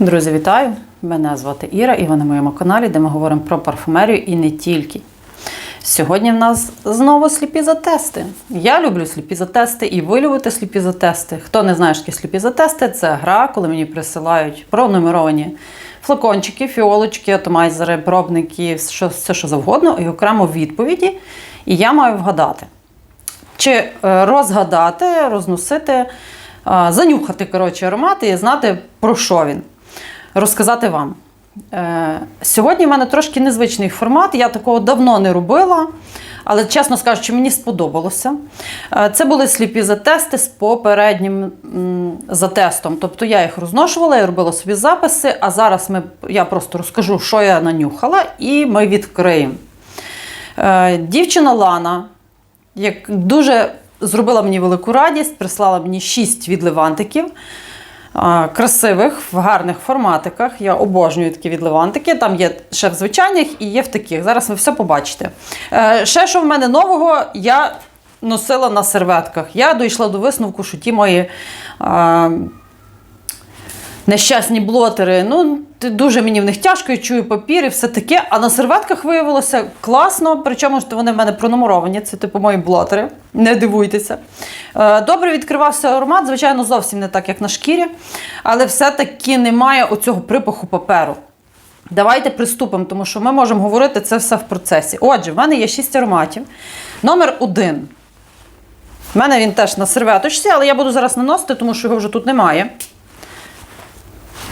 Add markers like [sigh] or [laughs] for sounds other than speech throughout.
Друзі, вітаю! Мене звати Іра і ви на моєму каналі, де ми говоримо про парфумерію і не тільки. Сьогодні в нас знову сліпі затести. Я люблю сліпі затести і ви любите сліпі затести. Хто не знає, що сліпі затести, це гра, коли мені присилають пронумеровані флакончики, фіолочки, атомайзери, пробники, що, все що завгодно, і окремо відповіді. І я маю вгадати. Чи е, розгадати, розносити, е, занюхати коротше, аромати і знати, про що він. Розказати вам. Е, Сьогодні в мене трошки незвичний формат, я такого давно не робила, але чесно скажучи, мені сподобалося. Е, Це були сліпі затести з попереднім затестом. Тобто я їх розношувала, я робила собі записи, а зараз ми, я просто розкажу, що я нанюхала, і ми відкриємо. Е, Дівчина Лана, як дуже зробила мені велику радість, прислала мені 6 відливантиків. Красивих, в гарних форматиках. Я обожнюю такі відливантики. Там є ще в звичайних і є в таких. Зараз ви все побачите. Е, Ще що в мене нового, я носила на серветках. Я дійшла до висновку, що ті мої а, нещасні блотери. Ну, дуже мені в них тяжко, я чую папір і все таке. А на серветках виявилося класно, причому що вони в мене пронумеровані, це типу мої блотери. Не дивуйтеся. Е, Добре відкривався аромат, звичайно, зовсім не так, як на шкірі, але все-таки немає оцього припаху паперу. Давайте приступимо, тому що ми можемо говорити це все в процесі. Отже, в мене є 6 ароматів. Номер один. У мене він теж на серветочці, але я буду зараз наносити, тому що його вже тут немає.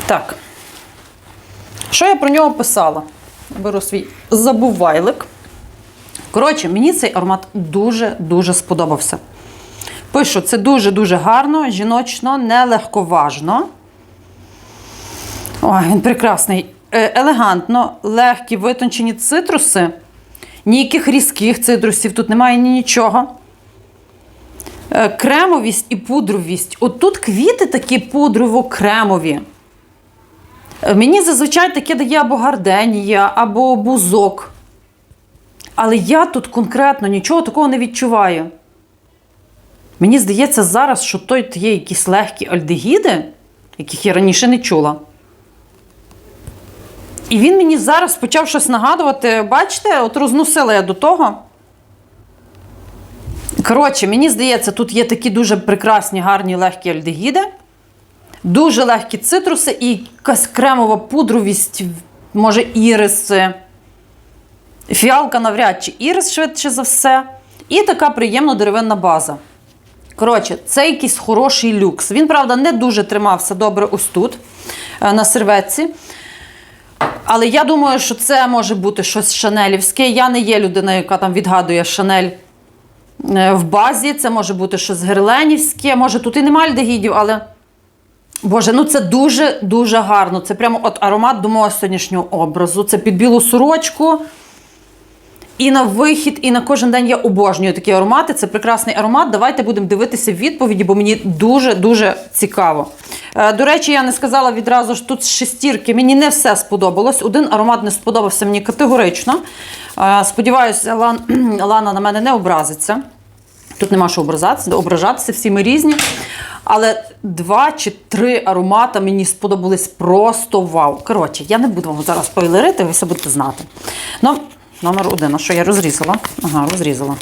Так. Що я про нього писала? Беру свій забувайлик. Коротше, мені цей аромат дуже-дуже сподобався. Пишу, це дуже-дуже гарно, жіночно, нелегковажно. Ой, він прекрасний. Е, Елегантно, легкі, витончені цитруси. Ніяких різких цитрусів, тут немає ні нічого. Е, Кремовість і пудровість. От тут квіти такі пудрово-кремові. Е, Мені зазвичай таке дає або гарденія, або бузок. Але я тут конкретно нічого такого не відчуваю. Мені здається зараз, що тут є якісь легкі альдегіди, яких я раніше не чула. І він мені зараз почав щось нагадувати. Бачите, от розносила я до того. Коротше, мені здається, тут є такі дуже прекрасні, гарні легкі альдегіди, дуже легкі цитруси і якась кремова пудровість, може, іриси. Фіалка навряд чи ірис, швидше за все. І така приємна деревинна база. Коротше, це якийсь хороший люкс. Він, правда, не дуже тримався добре ось тут, е, на серветці. Але я думаю, що це може бути щось шанелівське. Я не є людина, яка там відгадує шанель е, в базі. Це може бути щось герленівське. Може, тут і немає альдегідів, але. Боже, ну це дуже-дуже гарно. Це прямо от аромат до мого сьогоднішнього образу. Це під білу сорочку. І на вихід, і на кожен день я обожнюю такі аромати. Це прекрасний аромат. Давайте будемо дивитися відповіді, бо мені дуже-дуже цікаво. Е, До речі, я не сказала відразу що тут з шестірки. Мені не все сподобалось. Один аромат не сподобався мені категорично. Е, Сподіваюся, Лан... [clears throat] Лана на мене не образиться. Тут нема що ображатися, ображатися, всі ми різні. Але два чи три аромата мені сподобались просто вау. Коротше, я не буду вам зараз спойлерити, ви все будете знати. Ну, номер один, а що я розрізала? Ага, розрізала.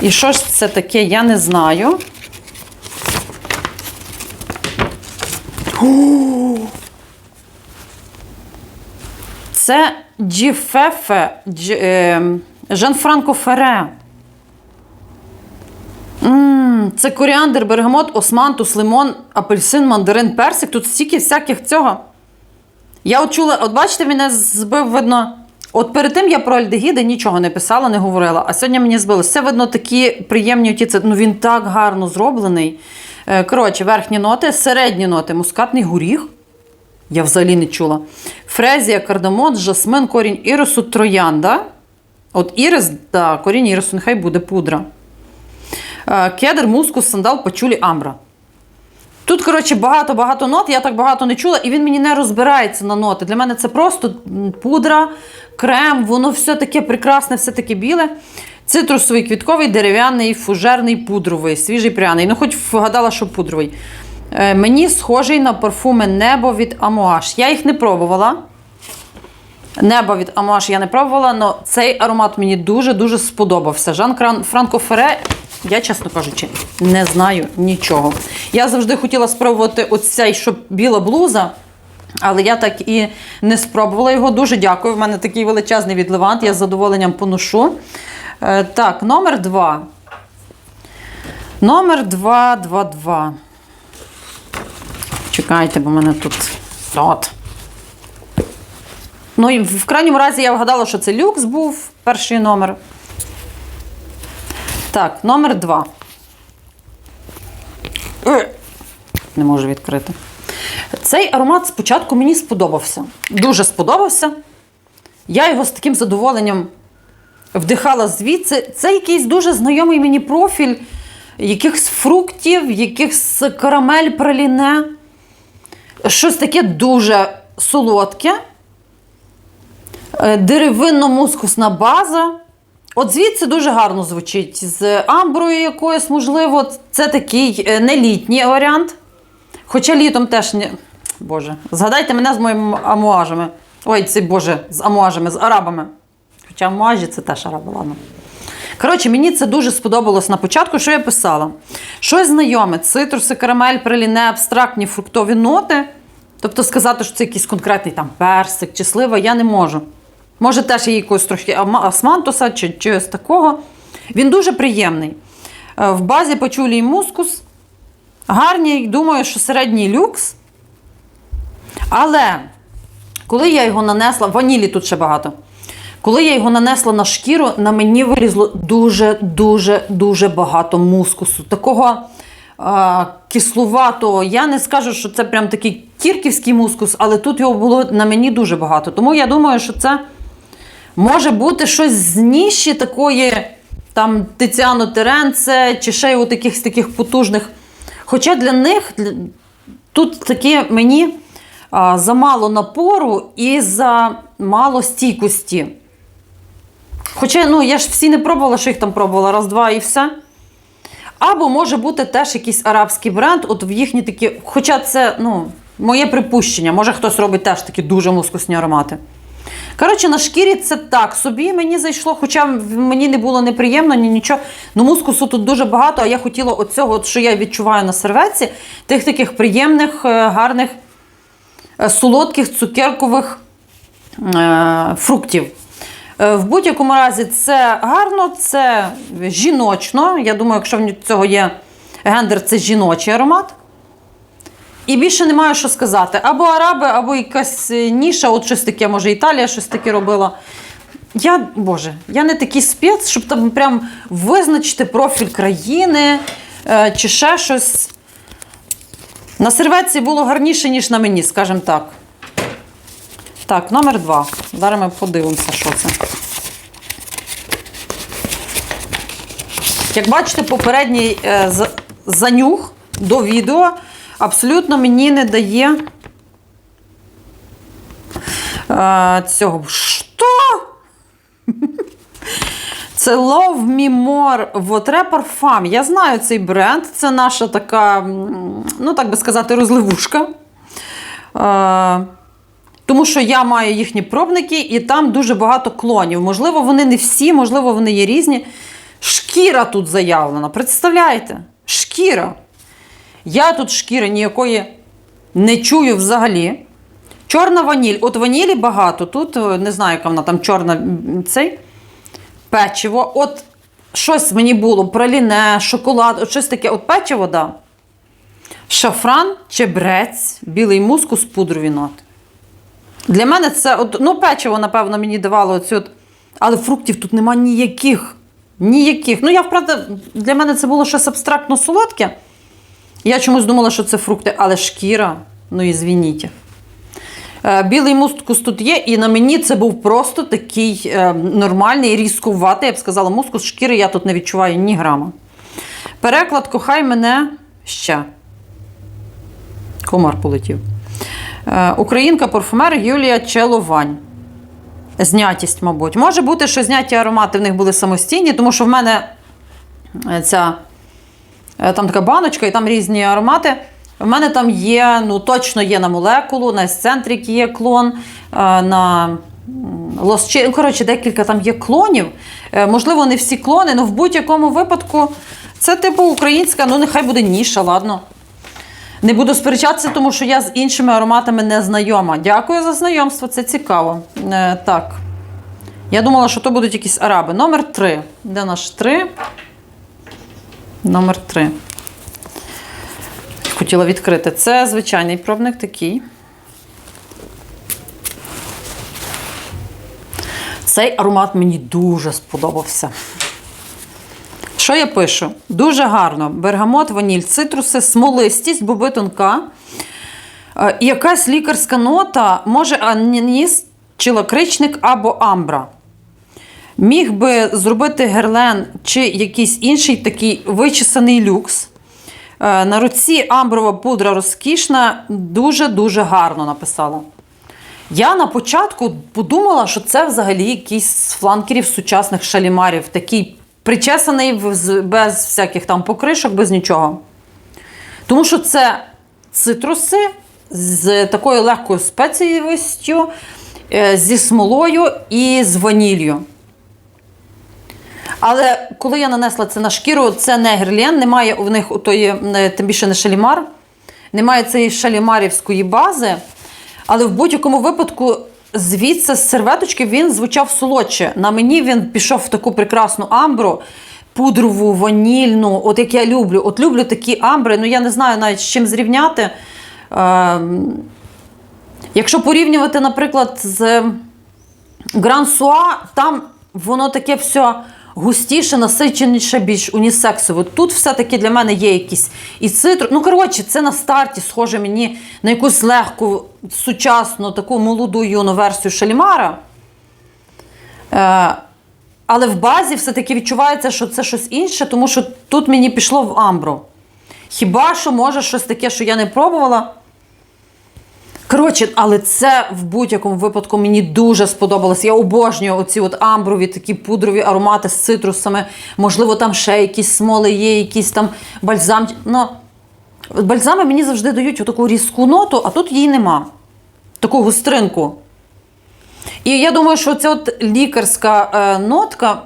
І що ж це таке, я не знаю. Це Джіфефе ем, Жан-Франко Ферре. Це коріандр, бергамот, османтус, лимон, апельсин, мандарин, персик. Тут стільки всяких цього. Я от чула, от бачите, мене збив видно. От перед тим я про альдегіди нічого не писала, не говорила. А сьогодні мені збилося. Це видно такі приємні оті. Це, ну він так гарно зроблений. Е, Коротше, верхні ноти, середні ноти, мускатний горіх. Я взагалі не чула. Фрезія, кардамон, жасмин, корінь ірису, троянда. От ірис, да, корінь ірису, нехай буде пудра. Е, Кедр, мускус, сандал, пачулі, амбра. Тут, коротше, багато-багато нот, я так багато не чула, і він мені не розбирається на ноти. Для мене це просто пудра, крем, воно все таке прекрасне, все таке біле. Цитрусовий, квітковий, дерев'яний, фужерний, пудровий, свіжий пряний. Ну, хоч вгадала, що пудровий. Е, Мені схожий на парфуми Небо від Амуаш. Я їх не пробувала. Небо від Амуаш я не пробувала, але цей аромат мені дуже-дуже сподобався. Жан Франко Фере, я, чесно кажучи, не знаю нічого. Я завжди хотіла спробувати оцей, що біла блуза, але я так і не спробувала його. Дуже дякую. В мене такий величезний відливант, я з задоволенням поношу. Е, Так, номер два. Номер 222. Чекайте, бо в мене тут. От. Ну і в крайньому разі я вгадала, що це люкс був перший номер. Так, номер 2. Не можу відкрити. Цей аромат спочатку мені сподобався. Дуже сподобався. Я його з таким задоволенням вдихала звідси. Це якийсь дуже знайомий мені профіль якихось фруктів, якихось карамель праліне. Щось таке дуже солодке. Е, Деревинно-мускусна база. От звідси дуже гарно звучить. З амброю якоюсь, можливо, це такий е, не літній варіант. Хоча літом теж не. Боже, згадайте мене з моїми амуажами. Ой, це Боже, з амуажами, з арабами. Хоча амуажі це теж араби, ладно. Коротше, мені це дуже сподобалось на початку, що я писала. Щось знайоме: цитруси, карамель, праліне, абстрактні фруктові ноти. Тобто сказати, що це якийсь конкретний там персик чи слива, я не можу. Може, теж є якогось трохи османтуса чи чогось такого. Він дуже приємний. Е, В базі пачулі і мускус. Гарний, думаю, що середній люкс. Але коли я його нанесла, ванілі тут ще багато. Коли я його нанесла на шкіру, на мені вилізло дуже-дуже дуже багато мускусу. Такого е, кислуватого. Я не скажу, що це прям такий кірківський мускус, але тут його було на мені дуже багато. Тому я думаю, що це може бути щось з ніші такої, там Тиціано Теренце, чи ще й таких, таких потужних. Хоча для них тут таке мені а, замало напору і за мало стійкості. Хоча, ну, я ж всі не пробувала, що їх там пробувала, раз-два і все. Або може бути теж якийсь арабський бренд, от в їхні такі. Хоча це, ну, моє припущення, може хтось робить теж такі дуже мускусні аромати. Коротше, на шкірі це так собі мені зайшло, хоча мені не було неприємно, ні нічого. Ну, мускусу тут дуже багато, а я хотіла оцього, що я відчуваю на серветці, тих таких приємних, е, гарних, е, солодких, цукеркових е, фруктів. В будь-якому разі це гарно, це жіночно. Я думаю, якщо в цього є гендер, це жіночий аромат. І більше немає що сказати. Або араби, або якась е, ніша, от щось таке, може, Італія щось таке робила. Я, Боже, я не такий спец, щоб там прям визначити профіль країни е, чи ще щось. На серветці було гарніше, ніж на мені, скажімо так. Так, номер два. Зараз ми подивимося, що це. Як бачите, попередній е, за- занюх до відео абсолютно мені не дає е, цього. Що? [laughs] Це Love Me More Votre Parfum. Я знаю цей бренд. Це наша така, ну так би сказати, розливушка. Е, тому що я маю їхні пробники, і там дуже багато клонів. Можливо, вони не всі, можливо, вони є різні. Шкіра тут заявлена. Представляєте? Шкіра. Я тут шкіри ніякої не чую взагалі. Чорна ваніль. От ванілі багато. Тут е, не знаю, яка вона там чорна цей печиво. От щось мені було праліне, шоколад, от щось таке. От печиво, да. Шафран, чебрець, білий мускус, пудрові ноти. Для мене це, от, ну, печиво, напевно, мені давало оцю, от, але фруктів тут нема ніяких. Ніяких. Ну, я, вправда, для мене це було щось абстрактно солодке. Я чомусь думала, що це фрукти, але шкіра, ну і звініть. Е, Білий мускус тут є, і на мені це був просто такий е, нормальний, різкуватий, я б сказала, мускус шкіри я тут не відчуваю ні грама. Переклад кохай мене ще. Комар полетів. Е, Українка парфумер Юлія Человань. Знятість, мабуть. Може бути, що зняті аромати в них були самостійні, тому що в мене ця там така баночка, і там різні аромати. В мене там є, ну точно є на молекулу, на есцентрик є клон, е, на м, лосчи. Ну, коротше, декілька там є клонів. Е, Можливо, не всі клони, але в будь-якому випадку це типу українська, ну нехай буде ніша, ладно. Не буду сперечатися, тому що я з іншими ароматами не знайома. Дякую за знайомство, це цікаво. Е, так. Я думала, що то будуть якісь араби. Номер 3. Де наш 3? Номер 3. Хотіла відкрити. Це звичайний пробник такий. Цей аромат мені дуже сподобався. Що я пишу? Дуже гарно. Бергамот, ваніль, цитруси, смолистість, боби тонка. Е, якась лікарська нота, може аніс чи лакричник або амбра. Міг би зробити герлен чи якийсь інший такий вичесаний люкс. Е, На руці амброва пудра розкішна, дуже-дуже гарно написала. Я на початку подумала, що це взагалі якийсь з фланкерів сучасних шалімарів, такий причесаний без всяких там покришок, без нічого. Тому що це цитруси з такою легкою спецієвістю, е, зі смолою і з ваніллю. Але коли я нанесла це на шкіру, це не герлен, немає у них тої, е, тим більше не шалімар, немає цієї шалімарівської бази. Але в будь-якому випадку, звідси з серветочки він звучав солодше. На мені він пішов в таку прекрасну амбру, пудрову, ванільну, от як я люблю. От люблю такі амбри. Ну я не знаю навіть з чим зрівняти. Ем, Якщо порівнювати, наприклад, з Гран Суа, там воно таке все густіше, насиченіше, більш унісексове. Тут все-таки для мене є якісь і цитр. Ну, коротше, це на старті схоже мені на якусь легку, сучасну, таку молоду юну версію Шалімара. Е, але в базі все-таки відчувається, що це щось інше, тому що тут мені пішло в амбру. Хіба що може щось таке, що я не пробувала. Коротше, але це в будь-якому випадку мені дуже сподобалось. Я обожнюю оці от амброві, такі пудрові аромати з цитрусами. Можливо, там ще якісь смоли є, якісь там бальзам. Ну, бальзами мені завжди дають таку різку ноту, а тут її нема. Таку гостринку. І я думаю, що ця от лікарська е, нотка,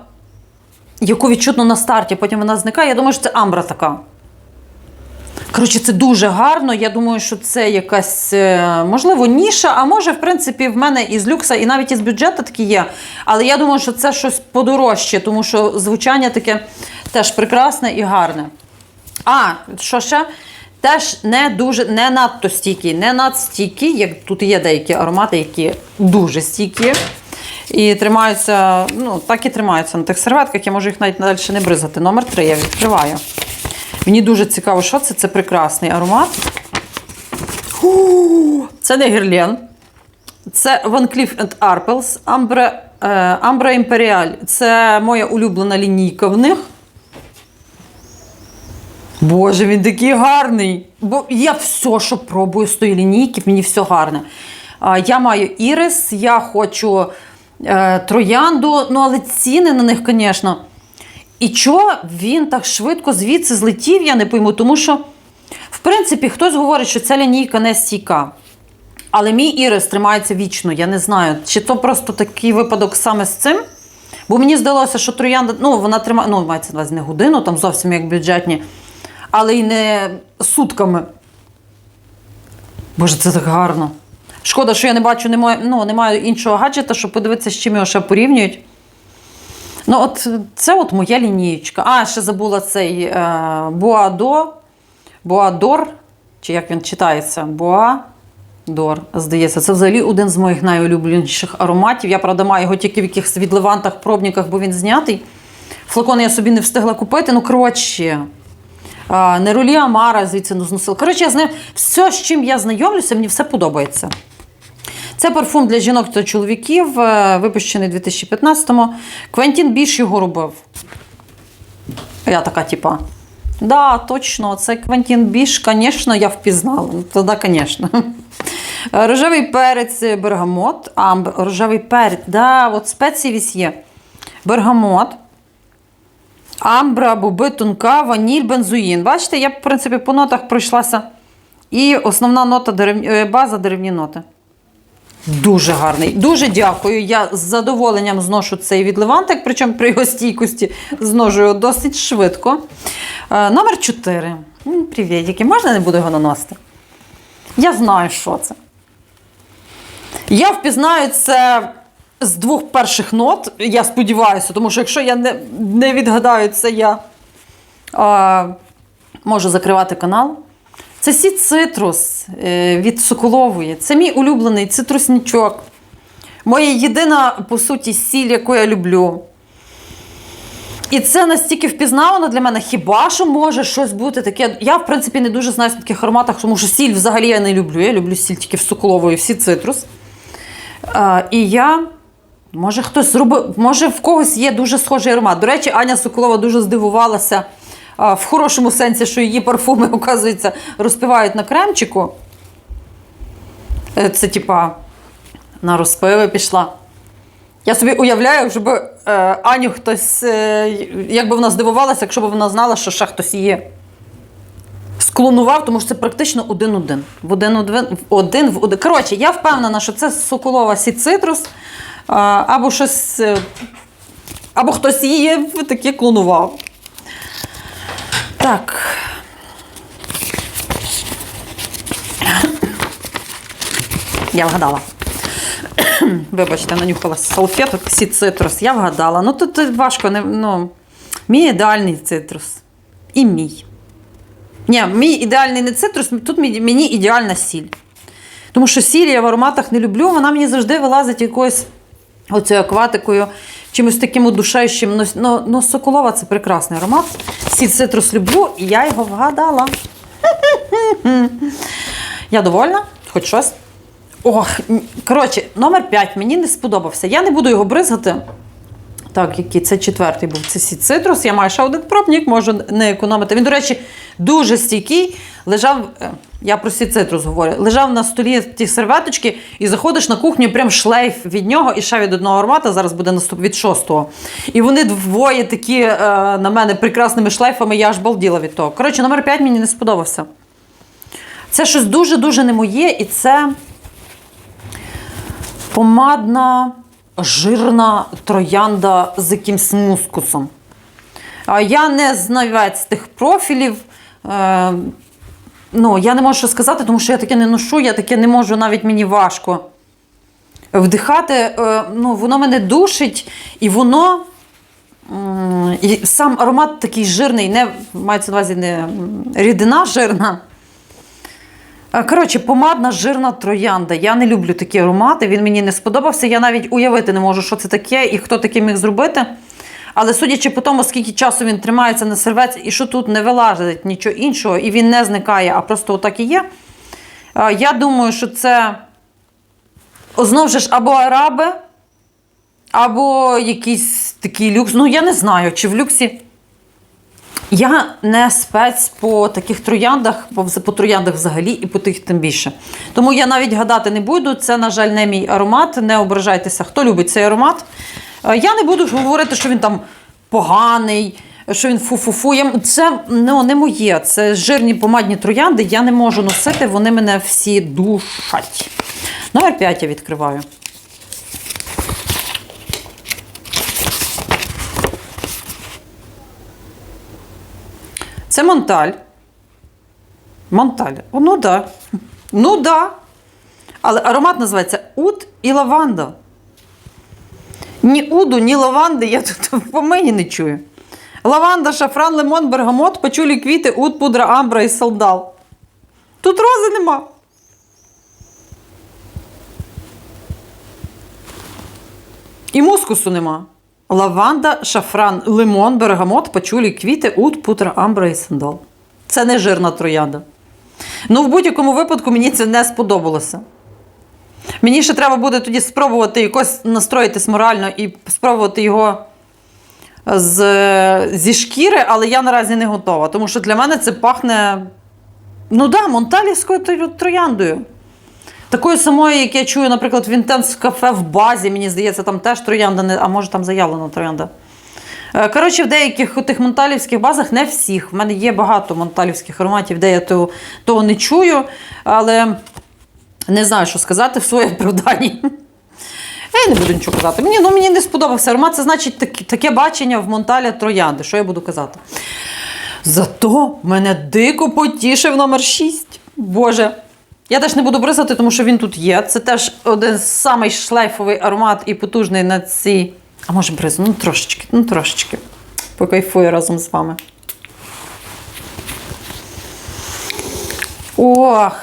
яку відчутно на старті, потім вона зникає, я думаю, що це амбра така. Коротше, це дуже гарно. Я думаю, що це якась, е, можливо, ніша, а може, в принципі, в мене із люкса, і навіть із бюджету такі є. Але я думаю, що це щось подорожче, тому що звучання таке теж прекрасне і гарне. А, що ще? Теж не дуже, не надто стійкі, не надстійкі, як тут є деякі аромати, які дуже стійкі. І тримаються, ну, так і тримаються на тих серветках. Я можу їх навіть далі не бризати. Номер 3 я відкриваю. Мені дуже цікаво, що це. Це прекрасний аромат. Це не герлен. Це Van Cleef Arpels Ambre, е, Ambra Imperial. Це моя улюблена лінійка в них. Боже, він такий гарний. Бо я все, що пробую з тої лінійки, мені все гарне. Я маю ірис, я хочу е, троянду, ну але ціни на них, звісно. І чого він так швидко звідси злетів, я не пойму, тому що, в принципі, хтось говорить, що ця лінійка не стійка. Але мій ірис тримається вічно, я не знаю. Чи то просто такий випадок саме з цим? Бо мені здалося, що троянда, ну, вона тримає, ну, мається на не годину, там зовсім як бюджетні, але й не сутками. Боже, це так гарно. Шкода, що я не бачу, немає, ну, немає іншого гаджета, щоб подивитися, з чим його ще порівнюють. Ну, от це от моя лінієчка. А, ще забула цей е, Боадо, Боадор, чи як він читається? Боадор, здається. Це взагалі один з моїх найулюбленіших ароматів. Я, правда, маю його тільки в якихось відливантах, пробниках, бо він знятий. Флакон я собі не встигла купити, ну коротше. А, Неролі Амара звідси не зносила. Коротше, я знаю, все, з чим я знайомлюся, мені все подобається. Це парфум для жінок та чоловіків, е, випущений у 2015-му. Квентін Біш його робив. Я така, типа. Да, точно, це Квентін Біш, звісно, я впізнала. Ну, Тоді, звісно. [laughs] Рожевий перець, бергамот. А, рожевий перець, да, от спеції вісь є. Бергамот. Амбра, боби, тонка, ваніль, бензуїн. Бачите, я, в принципі, по нотах пройшлася І основна нота е, база деревні ноти. Дуже гарний. Дуже дякую. Я з задоволенням зношу цей від Левантик, причому при його стійкості його досить швидко. Е, номер 4. Привітики. Можна не буду його наносити? Я знаю, що це. Я впізнаю це з двох перших нот. Я сподіваюся, тому що якщо я не, не відгадаю це, я а, можу закривати канал. Це сід цитрус е, від Соколової. Це мій улюблений цитруснічок. Моя єдина, по суті, сіль, яку я люблю. І це настільки впізнавано для мене, хіба що може щось бути таке. Я, в принципі, не дуже знаю з таких ароматах, тому що сіль взагалі я не люблю. Я люблю сіль тільки в Соколової, всі цитрус. А, і я. Може, хтось зробив, може, в когось є дуже схожий аромат. До речі, Аня Соколова дуже здивувалася в хорошому сенсі, що її парфуми, [laughs] оказується, розпивають на кремчику. Е, Це, типа, на розпиви пішла. Я собі уявляю, щоб е, Аню хтось, е, як би вона здивувалася, якщо б вона знала, що ще хтось її склонував, тому що це практично один-один. В один, один, в один. Коротше, я впевнена, що це Соколова Сі Цитрус, а, або щось, е, або хтось її таки клонував. Так. Я вгадала. [coughs] Вибачте, нанюхала салфеток, всі цитрус. Я вгадала. Ну тут важко, не, ну, мій ідеальний цитрус. І мій. Ні, мій ідеальний не цитрус, тут мені ідеальна сіль. Тому що сіль я в ароматах не люблю, вона мені завжди вилазить якоюсь оцею акватикою, чимось таким удушаючим. Ну, но, но Соколова це прекрасний аромат. Сіль цитрус люблю, і я його вгадала. Я довольна, хоч щось. Ох, коротше, номер 5 мені не сподобався. Я не буду його бризгати. Так, який це четвертий був. Це цитрус. Я маю ще один пробник, можу не економити. Він, до речі, дуже стійкий. Лежав, е, я про цитрус говорю, лежав на столі ті серветочки, і заходиш на кухню, прям шлейф від нього і ще від одного аромата. Зараз буде наступ від шостого. І вони двоє такі е, на мене прекрасними шлейфами, я аж балділа від того. Коротше, номер 5 мені не сподобався. Це щось дуже-дуже не моє, і це помадна, жирна троянда з якимсь мускусом. Я не знавець тих профілів. Е, ну, я не можу що сказати, тому що я таке не ношу, я таке не можу, навіть мені важко вдихати. Е, ну, воно мене душить, і воно. І сам аромат такий жирний, не мається на увазі не рідина жирна. Е, Коротше, помадна жирна троянда. Я не люблю такі аромати, він мені не сподобався. Я навіть уявити не можу, що це таке і хто таке міг зробити. Але судячи по тому, скільки часу він тримається на серветці, і що тут не вилазить нічого іншого, і він не зникає, а просто отак і є. е, Я думаю, що це знову ж або араби, або якийсь такий люкс. Ну, я не знаю, чи в люксі. Я не спец по таких трояндах, по, по трояндах взагалі і по тих тим більше. Тому я навіть гадати не буду. Це, на жаль, не мій аромат. Не ображайтеся, хто любить цей аромат. Е, Я не буду говорити, що він там поганий, що він фу-фу-фу. Я- Це ну, не моє. Це жирні помадні троянди. Я не можу носити, вони мене всі душать. Номер 5 я відкриваю. Це Монталь. Монталь. О, ну да. Ну да. Але аромат називається Уд і лаванда. Ні уду, ні лаванди я тут [laughs] по мені не чую. Лаванда, шафран, лимон, бергамот, пачулі квіти, уд, пудра, амбра і солдал. Тут рози нема. І мускусу нема. Лаванда, шафран, лимон, бергамот, пачулі, квіти, ут, пудра, амбра і сандал. Це не жирна троянда. Ну, в будь-якому випадку мені це не сподобалося. Мені ще треба буде тоді спробувати якось настроїтись морально і спробувати його з, зі шкіри, але я наразі не готова. Тому що для мене це пахне, ну да, монталівською трояндою. Такою самою, як я чую, наприклад, в інтенс кафе в базі, мені здається, там теж троянда, не, а може там заявлена троянда. Е, Коротше, в деяких тих монталівських базах, не всіх. В мене є багато монталівських ароматів, де я того, того не чую, але не знаю, що сказати в своє оправданні. Я не буду нічого казати. Мені, ну, мені не сподобався аромат. Це значить таке, таке бачення в Монталя троянди. Що я буду казати? Зато мене дико потішив номер 6. Боже. Я теж не буду бризати, тому що він тут є. Це теж один самий шлейфовий аромат і потужний на цій. А може бризну? Ну трошечки, ну трошечки. Покайфую разом з вами. Ох.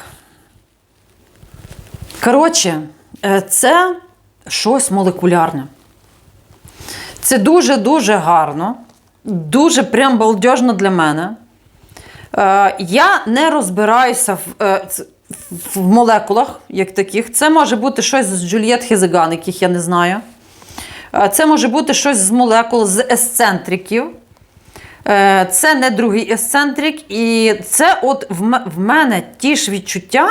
Коротше, е, це щось молекулярне. Це дуже-дуже гарно, дуже прям балдежно для мене. Е, я не розбираюся в, е, в молекулах, як таких. Це може бути щось з Джульєт Хезеган, яких я не знаю. Е, Це може бути щось з молекул, з есцентриків. Е, Це не другий есцентрик. І це от в мене ті ж відчуття.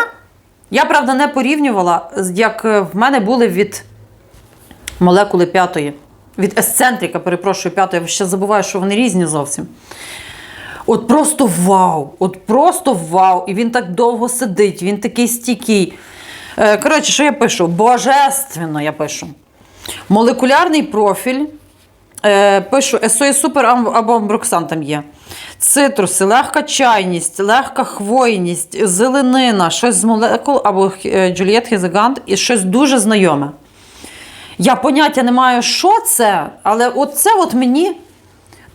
Я, правда, не порівнювала, як е, в мене були від молекули п'ятої. Від есцентрика, перепрошую, п'ятої. Я ще забуваю, що вони різні зовсім. От просто вау! От просто вау! І він так довго сидить, він такий стійкий. Е, Коротше, що я пишу? Божественно я пишу. Молекулярний профіль. Е, пишу SOE Super або- Амброксан там є. Цитруси, легка чайність, легка хвойність, зеленина, щось з молекул або е, Джульєт Хезегант і щось дуже знайоме. Я поняття не маю, що це, але от це от мені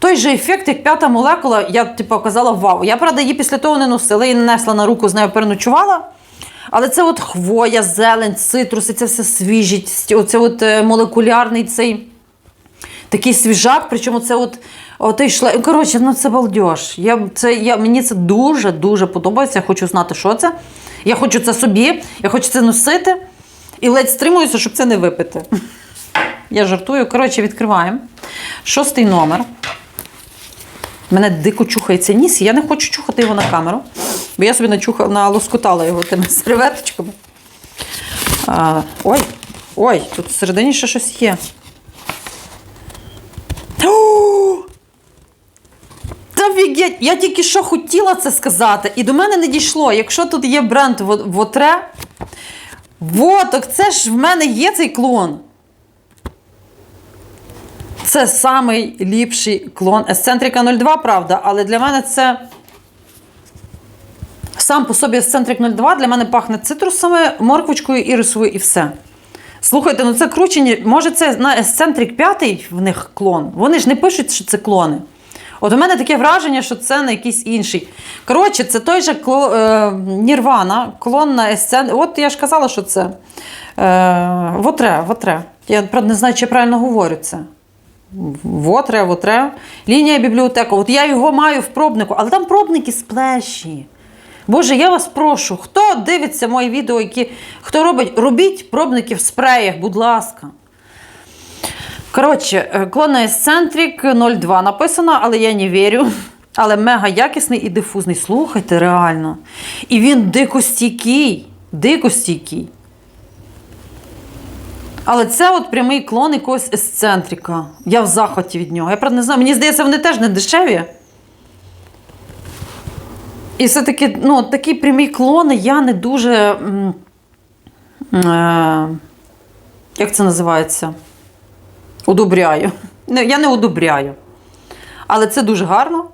той же ефект, як п'ята молекула, я типу казала вау. Я, правда, її після того не носила і не несла на руку, з нею переночувала. Але це от хвоя, зелень, цитруси, це все свіжість, оце от е, молекулярний цей такий свіжак, причому це от отий шле. Коротше, ну це балдеж. Я, це, я, мені це дуже-дуже подобається. Я хочу знати, що це. Я хочу це собі, я хочу це носити. І ледь стримуюся, щоб це не випити. Я жартую. Коротше, відкриваємо. Шостий номер. Мене дико чухається ніс, і я не хочу чухати його на камеру, бо я собі начухала, налоскотала його тими серветочками. А, ой, ой, тут всередині ще щось є. Офігеть! Я тільки що хотіла це сказати, і до мене не дійшло. Якщо тут є бренд Во- Вотре, во, так це ж в мене є цей клон. Це самий ліпший клон. Есцентрика 02, правда, але для мене це. Сам по собі Есцентрик 02 для мене пахне цитрусами, морквочкою, ірисовою і все. Слухайте, ну це кручені. Може, це на Есцентрик 5 в них клон. Вони ж не пишуть, що це клони. От у мене таке враження, що це на якийсь інший. Коротше, це той же кло, е, Нірвана, клон на Есцентрик. От я ж казала, що це. Е, вотре, вотре. Я правда не знаю, чи я правильно говорю це. Вотре, вотре. Лінія бібліотека. От я його маю в пробнику, але там пробники сплеші. Боже, я вас прошу, хто дивиться мої відео, які хто робить, робіть пробники в спреях, будь ласка. Коротше, е, клона Есцентрик 02 написано, але я не вірю. Але мега якісний і дифузний. Слухайте, реально. І він дико стійкий. Дико стійкий. Але це от прямий клон якогось есцентрика. Я в захваті від нього. Я правда не знаю, мені здається, вони теж не дешеві. І все-таки, ну, такі прямі клони я не дуже. Е, як це називається? Удобряю. [laughs] Не, Я не удобряю. Але це дуже гарно.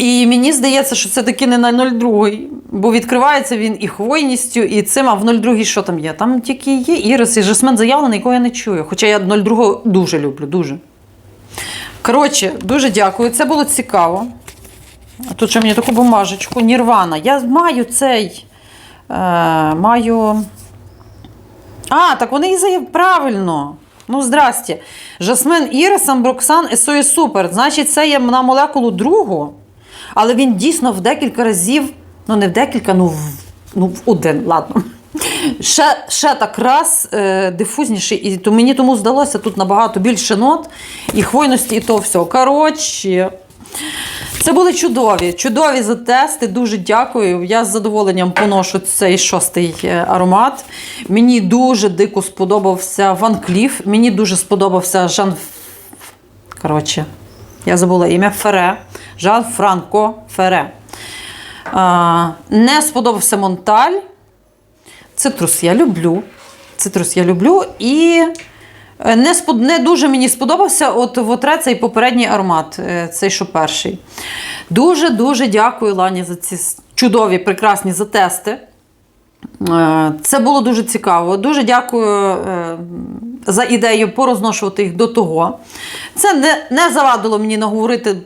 І мені здається, що це таки не на 0,2, бо відкривається він і хвойністю, і цим, а в 0,2 що там є? Там тільки є ірис і жасмен заявлений, якого я не чую. Хоча я 0,2 дуже люблю, дуже. Коротше, дуже дякую. Це було цікаво. Тут ще мені таку бумажечку, Нірвана. Я маю цей. Е, маю. А, так вони і заяв правильно. Ну, здрасте. Жасмин Ірис, Амброксан, Есої Супер. Значить, це є на молекулу другу, але він дійсно в декілька разів, ну не в декілька, ну в, ну, в один, ладно. Ще, ще так раз е, дифузніший, і то мені тому здалося тут набагато більше нот і хвойності, і то все. Коротше. Це були чудові, чудові затести. Дуже дякую. Я з задоволенням поношу цей шостий е, аромат. Мені дуже дико сподобався Ван Кліф. Мені дуже сподобався Жан Коротше, я забула ім'я Фере. Жан Франко Фере. Не сподобався Монталь. Цитрус я люблю. Цитрус я люблю. І е, не, спод... не дуже мені сподобався от вотре цей попередній аромат, е, цей що перший. Дуже-дуже дякую Лані за ці чудові, прекрасні затести. Е, Це було дуже цікаво. Дуже дякую за ідею порозношувати їх до того. Це не, не завадило мені наговорити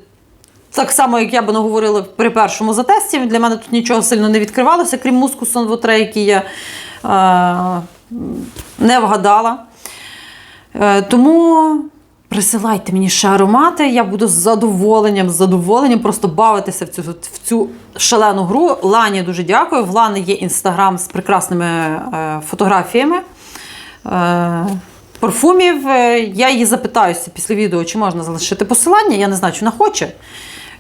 так само, як я би наговорила при першому затесті. Для мене тут нічого сильно не відкривалося, крім мускусу Сонвотре, який я е, не вгадала. Е, тому присилайте мені ще аромати. Я буду з задоволенням, з задоволенням просто бавитися в цю, в цю шалену гру. Лані дуже дякую. В Лани є інстаграм з прекрасними е, фотографіями. Е, Парфумів Е, я її запитаюся після відео, чи можна залишити посилання. Я не знаю, чи вона хоче.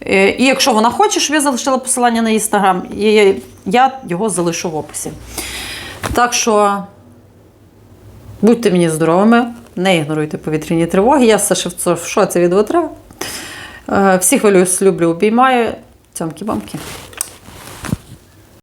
Е, І якщо вона хоче, щоб я залишила посилання на інстаграм, і я його залишу в описі. Так що будьте мені здоровими, не ігноруйте повітряні тривоги. Я все ще в шоці від вотра. Е, Всіх хвилююсь, люблю, обіймаю. Цьомкі-бамки.